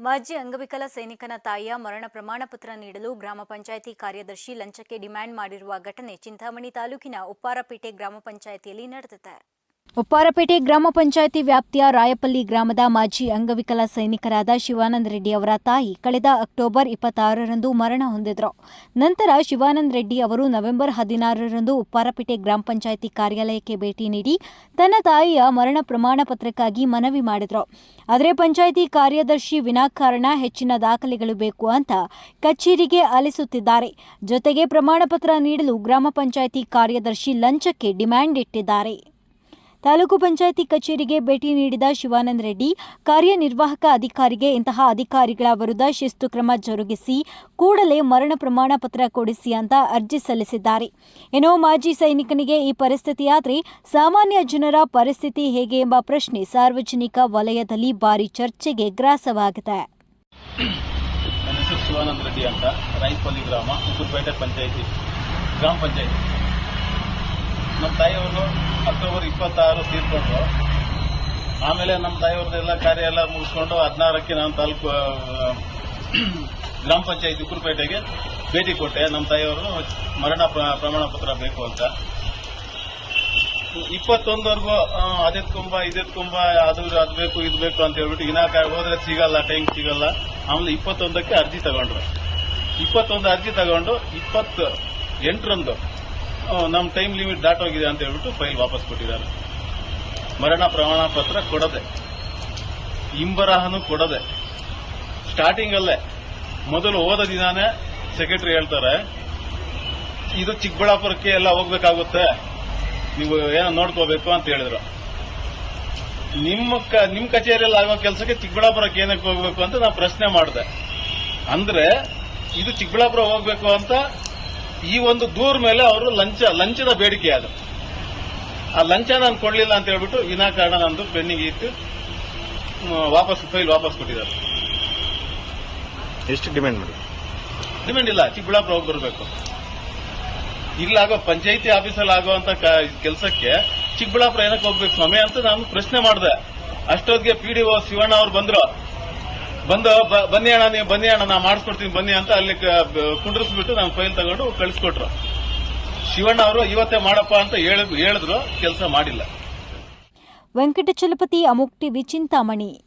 ಮಾಜಿ ಅಂಗವಿಕಲ ಸೈನಿಕನ ತಾಯಿಯ ಮರಣ ಪ್ರಮಾಣ ಪತ್ರ ನೀಡಲು ಗ್ರಾಮ ಪಂಚಾಯಿತಿ ಕಾರ್ಯದರ್ಶಿ ಲಂಚಕ್ಕೆ ಡಿಮ್ಯಾಂಡ್ ಮಾಡಿರುವ ಘಟನೆ ಚಿಂತಾಮಣಿ ತಾಲೂಕಿನ ಉಪ್ಪಾರಪೇಟೆ ಗ್ರಾಮ ಪಂಚಾಯಿತಿಯಲ್ಲಿ ನಡೆದಿದೆ. ಉಪ್ಪಾರಪೇಟೆ ಗ್ರಾಮ ಪಂಚಾಯಿತಿ ವ್ಯಾಪ್ತಿಯ ರಾಯಪಲ್ಲಿ ಗ್ರಾಮದ ಮಾಜಿ ಅಂಗವಿಕಲ ಸೈನಿಕರಾದ ಶಿವಾನಂದ ರೆಡ್ಡಿ ಅವರ ತಾಯಿ ಕಳೆದ ಅಕ್ಟೋಬರ್ ಇಪ್ಪತ್ತಾರರಂದು ಮರಣ ಹೊಂದಿದ್ರು. ನಂತರ ಶಿವಾನಂದ ರೆಡ್ಡಿ ಅವರು ನವೆಂಬರ್ ಹದಿನಾರರಂದು ಉಪ್ಪಾರಪೇಟೆ ಗ್ರಾಮ ಪಂಚಾಯಿತಿ ಕಾರ್ಯಾಲಯಕ್ಕೆ ಭೇಟಿ ನೀಡಿ ತನ್ನ ತಾಯಿಯ ಮರಣ ಪ್ರಮಾಣ ಪತ್ರಕ್ಕಾಗಿ ಮನವಿ ಮಾಡಿದ್ರು. ಆದರೆ ಪಂಚಾಯಿತಿ ಕಾರ್ಯದರ್ಶಿ ವಿನಾಕಾರಣ ಹೆಚ್ಚಿನ ದಾಖಲೆಗಳು ಬೇಕು ಅಂತ ಕಚೇರಿಗೆ ಆಲಿಸುತ್ತಿದ್ದಾರೆ. ಜೊತೆಗೆ ಪ್ರಮಾಣ ಪತ್ರ ನೀಡಲು ಗ್ರಾಮ ಪಂಚಾಯಿತಿ ಕಾರ್ಯದರ್ಶಿ ಲಂಚಕ್ಕೆ ಡಿಮ್ಯಾಂಡ್ ಇಟ್ಟಿದ್ದಾರೆ. ತಾಲೂಕು ಪಂಚಾಯಿತಿ ಕಚೇರಿಗೆ ಭೇಟಿ ನೀಡಿದ ಶಿವಾನಂದ ರೆಡ್ಡಿ, ಕಾರ್ಯನಿರ್ವಾಹಕ ಅಧಿಕಾರಿಗೆ ಇಂತಹ ಅಧಿಕಾರಿಗಳ ವಿರುದ್ಧ ಶಿಸ್ತು ಕ್ರಮ ಜರುಗಿಸಿ ಕೂಡಲೇ ಮರಣ ಪ್ರಮಾಣ ಪತ್ರ ಕೊಡಿಸಿ ಅಂತ ಅರ್ಜಿ ಸಲ್ಲಿಸಿದ್ದಾರೆ. ಏನೋ ಮಾಜಿ ಸೈನಿಕನಿಗೆ ಈ ಪರಿಸ್ಥಿತಿಯಾದರೆ ಸಾಮಾನ್ಯ ಜನರ ಪರಿಸ್ಥಿತಿ ಹೇಗೆ ಎಂಬ ಪ್ರಶ್ನೆ ಸಾರ್ವಜನಿಕ ವಲಯದಲ್ಲಿ ಭಾರಿ ಚರ್ಚೆಗೆ ಗ್ರಾಸವಾಗಿದೆ. ಶಿವಾನಂದ ರೆಡ್ಡಿ ಅಂತ, ರಾಯಪಲ್ಲಿ ಗ್ರಾಮ ಪಂಚಾಯಿತಿ ಗ್ರಾಮ ಪಂಚಾಯಿತಿ. ನಮ್ಮ ತಾಯಿಯವರು ಅಕ್ಟೋಬರ್ ಇಪ್ಪತ್ತಾರು ತೀರ್ಕೊಂಡ್ರು. ಆಮೇಲೆ ನಮ್ಮ ತಾಯಿಯವ್ರದ್ದೆಲ್ಲ ಕಾರ್ಯ ಎಲ್ಲ ಮುಗಿಸ್ಕೊಂಡು ಹದಿನಾರಕ್ಕೆ ನಾನು ತಾಲೂಕು ಗ್ರಾಮ ಪಂಚಾಯಿತಿ ಉಪ್ಪುಪೇಟೆಗೆ ಭೇಟಿ ಕೊಟ್ಟೆ. ನಮ್ಮ ತಾಯಿಯವರು ಮರಣ ಪ್ರ- ಪ್ರಮಾಣ ಪತ್ರ ಬೇಕು ಅಂತ. ಇಪ್ಪತ್ತೊಂದವರೆಗೂ ಇದೇ ಇದೆತ್ಕೊಂಬ ಅದು ಅದು ಬೇಕು, ಇದು ಬೇಕು ಅಂತ ಹೇಳ್ಬಿಟ್ಟು ಇನ್ನಾಕ ಹೋದ್ರೆ ಸಿಗಲ್ಲ, ಟೈಮ್ ಸಿಗಲ್ಲ. ಆಮೇಲೆ ಇಪ್ಪತ್ತೊಂದಕ್ಕೆ ಅರ್ಜಿ ತಗೊಂಡ್ರು. ಇಪ್ಪತ್ತೊಂದು ಅರ್ಜಿ ತಗೊಂಡು ಇಪ್ಪತ್ತು ಎಂಟರಂದು ನಮ್ಮ ಟೈಮ್ ಲಿಮಿಟ್ ದಾಟೋಗಿದೆ ಅಂತ ಹೇಳ್ಬಿಟ್ಟು ಫೈಲ್ ವಾಪಸ್ ಕೊಟ್ಟಿದ್ದಾರೆ. ಮರಣ ಪ್ರಮಾಣ ಪತ್ರ ಕೊಡದೆ ಇಂಬರಹನು ಕೊಡದೆ ಸ್ಟಾರ್ಟಿಂಗ್ ಅಲ್ಲೇ, ಮೊದಲು ಹೋದ ದಿನಾನೇ ಸೆಕ್ರೆಟರಿ ಹೇಳ್ತಾರೆ, ಇದು ಚಿಕ್ಕಬಳ್ಳಾಪುರಕ್ಕೆ ಎಲ್ಲ ಹೋಗ್ಬೇಕಾಗುತ್ತೆ, ನೀವು ಏನೋ ನೋಡ್ಕೋಬೇಕು ಅಂತ ಹೇಳಿದ್ರು. ನಿಮ್ಮ ನಿಮ್ಮ ನಿಮ್ ಕಚೇರಿಯಲ್ಲಿ ಆಗೋ ಕೆಲಸಕ್ಕೆ ಚಿಕ್ಕಬಳ್ಳಾಪುರಕ್ಕೆ ಏನಕ್ಕೆ ಹೋಗ್ಬೇಕು ಅಂತ ನಾನು ಪ್ರಶ್ನೆ ಮಾಡಿದೆ. ಅಂದ್ರೆ, ಇದು ಚಿಕ್ಕಬಳ್ಳಾಪುರ ಹೋಗ್ಬೇಕು ಅಂತ ಈ ಒಂದು ದೂರ ಮೇಲೆ ಅವರು ಲಂಚ ಲಂಚದ ಬೇಡಿಕೆ ಅದು. ಆ ಲಂಚ ನಾನು ಕೊಡಲಿಲ್ಲ ಅಂತ ಹೇಳ್ಬಿಟ್ಟು ವಿನಾಕಾರಣ ನಂದು ಪೆಂಡಿಂಗ್ ಇಟ್ಟು ಮ್, ವಾಪಸ್ ಫೈಲ್ ವಾಪಸ್ ಕೊಟ್ಟಿದ್ದಾರೆ. ಎಷ್ಟು ಡಿಮ್ಯಾಂಡ್ ಮಾಡಿ ಡಿಮ್ಯಾಂಡ್ ಇಲ್ಲ ಚಿಕ್ಕಬಳ್ಳಾಪುರ ಹೋಗಿ ಬರಬೇಕು. ಇಲ್ಲಾಗೋ ಪಂಚಾಯಿತಿ ಆಫೀಸಲ್ಲಿ ಆಗುವಂತ ಕೆಲಸಕ್ಕೆ ಚಿಕ್ಕಬಳ್ಳಾಪುರ ಏನಕ್ಕೆ ಹೋಗ್ಬೇಕು ಸ್ವಾಮಿ ಅಂತ ನಾನು ಪ್ರಶ್ನೆ ಮಾಡಿದೆ. ಅಷ್ಟೊತ್ತಿಗೆ ಪಿ ಡಿ ಒ ಶಿವಣ್ಣ ಅವ್ರು ಬಂದ್ರು. ಬಂದು ಬನ್ನಿ ಅಣ್ಣ, ನೀವು ಬನ್ನಿ ಅಣ್ಣ, ನಾ ಮಾಡಿಸ್ಕೊಡ್ತೀನಿ, ಬನ್ನಿ ಅಂತ ಅಲ್ಲಿ ಕುಂಡ್ರಿಸ್ಬಿಟ್ಟು ನಾನು ಫೈಲ್ ತಗೊಂಡು ಕಳಿಸ್ಕೊಟ್ರು. ಶಿವಣ್ಣ ಅವರು ಇವತ್ತೇ ಮಾಡಪ್ಪ ಅಂತ ಹೇಳಿ- ಹೇಳಿದ್ರು, ಕೆಲಸ ಮಾಡಿಲ್ಲ. ವೆಂಕಟಚಲಪತಿ ಅಮುಕ್ ಟಿವಿ ಚಿಂತಾಮಣಿ